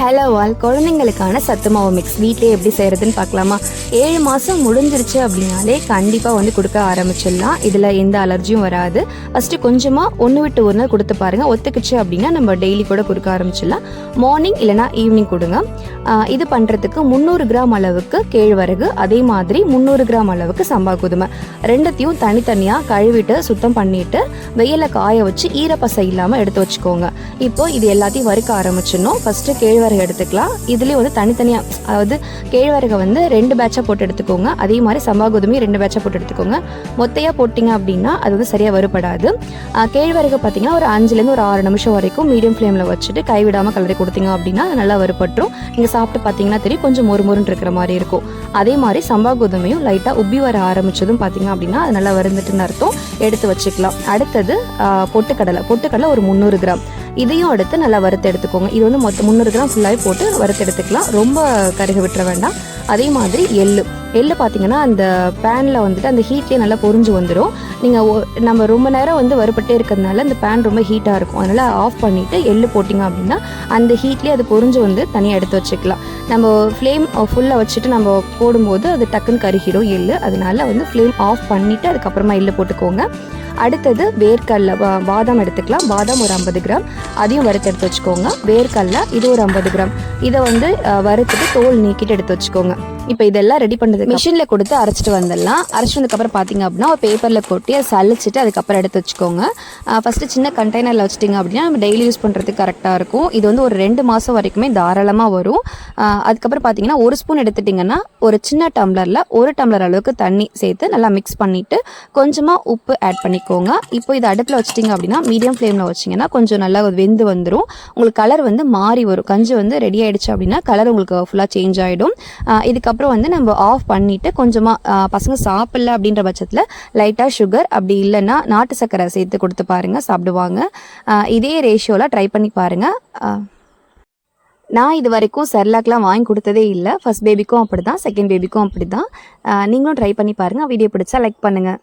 Hello all குழந்தைங்களுக்கான சத்து மாவு mix வீட்டிலே எப்படி செய்கிறதுன்னு பார்க்கலாமா? ஏழு மாதம் முடிஞ்சிருச்சு அப்படின்னாலே கண்டிப்பாக வந்து கொடுக்க ஆரம்பிச்சிடலாம். இதில் எந்த அலர்ஜியும் வராது. ஃபஸ்ட்டு கொஞ்சமாக ஒன்று விட்டு ஒரு நாள் கொடுத்து பாருங்கள் ஒத்துக்குச்சு அப்படின்னா நம்ம டெய்லி கூட கொடுக்க ஆரம்பிச்சிடலாம். மார்னிங் இல்லைனா ஈவினிங் கொடுங்க. இது பண்ணுறதுக்கு முந்நூறு கிராம் அளவுக்கு கேழ்வரகு அதே மாதிரி முந்நூறு கிராம் அளவுக்கு சம்பா கோதுமை. ரெண்டத்தையும் தனித்தனியாக கழுவிட்டு சுத்தம் பண்ணிட்டு வெயிலில் காய வச்சு ஈரப்பசை இல்லாமல் எடுத்து வச்சுக்கோங்க. இப்போ இது எல்லாத்தையும் வறுக்க ஆரம்பிச்சிடணும். ஃபஸ்ட்டு கேழ்வரகு எடுத்துக்கலாம். இதுலேயும் வந்து தனித்தனியாக அதாவது கேழ்வரகை வந்து ரெண்டு பேட்சாக போட்டு எடுத்துக்கோங்க. அதே மாதிரி சம்பா கோதுமையும் ரெண்டு பேட்சாக போட்டு எடுத்துக்கோங்க. மொத்தையாக போட்டிங்க அப்படின்னா அது வந்து சரியாக வருபடாது கேழ்வரகு பார்த்தீங்கன்னா ஒரு அஞ்சுலேருந்து ஒரு ஆறு நிமிஷம் வரைக்கும் மீடியம் ஃப்ளேமில் வச்சுட்டு கைவிடாமல் கலரி கொடுத்தீங்க அப்படின்னா அது நல்லா வறுபட்டுரும். நீங்கள் சாப்பிட்டு பார்த்தீங்கன்னா தெரியும் கொஞ்சம் மொறு மொறுன்னு இருக்கிற மாதிரி இருக்கும். அதே மாதிரி சம்பா கோதுமையும் லைட்டாக உப்பி வர ஆரம்பித்ததும் பார்த்தீங்க அப்படின்னா அது நல்லா வருந்துட்டுன்னு அர்த்தம். எடுத்து வச்சுக்கலாம். அடுத்தது பொட்டுக்கடலை. பொட்டுக்கடலை ஒரு முந்நூறு கிராம். இதையும் எடுத்து நல்லா வறுத்து எடுத்துக்கோங்க. இது வந்து மொத்தம் முந்நூறு கிராம் ஃபுல்லாகவே போட்டு வறுத்து எடுத்துக்கலாம். ரொம்ப கருக விட்டுற வேண்டாம். அதே மாதிரி எள்ளு. எள்ளு பார்த்தீங்கன்னா அந்த பேனில் வந்துட்டு அந்த ஹீட்லேயே நல்லா பொரிஞ்சு வந்துடும் நீங்கள் நம்ம ரொம்ப நேரம் வந்து வறுபட்டே இருக்கிறதுனால அந்த பேன் ரொம்ப ஹீட்டாக இருக்கும். அதனால் ஆஃப் பண்ணிவிட்டு எள்ளு போட்டிங்க அப்படின்னா அந்த ஹீட்லேயே அது பொரிஞ்சு வந்து தனியாக எடுத்து வச்சுக்கலாம். நம்ம ஃப்ளேம் ஃபுல்லாக வச்சுட்டு நம்ம போடும்போது அது டக்குன்னு கருகிடும் எள்ளு. அதனால வந்து ஃப்ளேம் ஆஃப் பண்ணிவிட்டு அதுக்கப்புறமா எள்ளு போட்டுக்கோங்க. அடுத்தது வேர்க்கடலை பாதாம் எடுத்துக்கலாம். பாதாம் ஒரு ஐம்பது கிராம். அதையும் வறுத்து எடுத்து வச்சுக்கோங்க. வேர்க்கடலை இது ஒரு ஐம்பது கிராம். இதை வந்து வறுத்துட்டு தோல் நீக்கிட்டு எடுத்து வச்சுக்கோங்க. இப்போ இதெல்லாம் ரெடி பண்ணுறது மிஷினில் கொடுத்து அரைச்சிட்டு வந்துடலாம். அரைச்சி வந்ததுக்கப்புறம் பார்த்தீங்க அப்படின்னா ஒரு பேப்பரில் கொட்டி அதை சலிச்சிட்டு அதுக்கப்புறம் எடுத்து வச்சுக்கோங்க. ஃபஸ்ட்டு சின்ன கண்டெய்னரில் வச்சிட்டிங்க அப்படின்னா நம்ம டெய்லி யூஸ் பண்ணுறதுக்கு கரெக்டாக இருக்கும். இது வந்து ஒரு ரெண்டு மாதம் வரைக்குமே தாராளமாக வரும். அதுக்கப்புறம் பார்த்தீங்கன்னா ஒரு ஸ்பூன் எடுத்துட்டிங்கன்னா ஒரு சின்ன டம்ளரில் ஒரு டம்ளர் அளவுக்கு தண்ணி சேர்த்து நல்லா மிக்ஸ் பண்ணிவிட்டு கொஞ்சமாக உப்பு ஆட் பண்ணிக்கோங்க. இப்போ இதை அடுப்பில் வச்சிட்டிங்க அப்படின்னா மீடியம் ஃப்ளேமில் வச்சிங்கன்னா கொஞ்சம் நல்லா வெந்து வந்துடும் உங்களுக்கு கலர் வந்து மாறி வரும். கஞ்சி வந்து ரெடி ஆகிடுச்சு அப்படின்னா கலர் உங்களுக்கு ஃபுல்லாக சேஞ்ச் ஆகிடும் இதுக்கப்புறம் வந்து நம்ம ஆஃப் பண்ணிவிட்டு கொஞ்சமாக பசங்க சாப்பிடல அப்படின்ற பட்சத்தில் லைட்டாக சுகர் அப்படி இல்லைன்னா நாட்டு சர்க்கரை சேர்த்து கொடுத்து பாருங்கள் சாப்பிடுவாங்க. இதே ரேஷியோவில் ட்ரை பண்ணி பாருங்கள் நான் இது வரைக்கும் செர்லாக்லாம் வாங்கி கொடுத்ததே இல்லை. ஃபர்ஸ்ட் பேபிக்கும் அப்படி தான் செகண்ட் பேபிக்கும் அப்படி தான் நீங்களும் ட்ரை பண்ணி பாருங்கள் வீடியோ பிடிச்சா லைக் பண்ணுங்கள்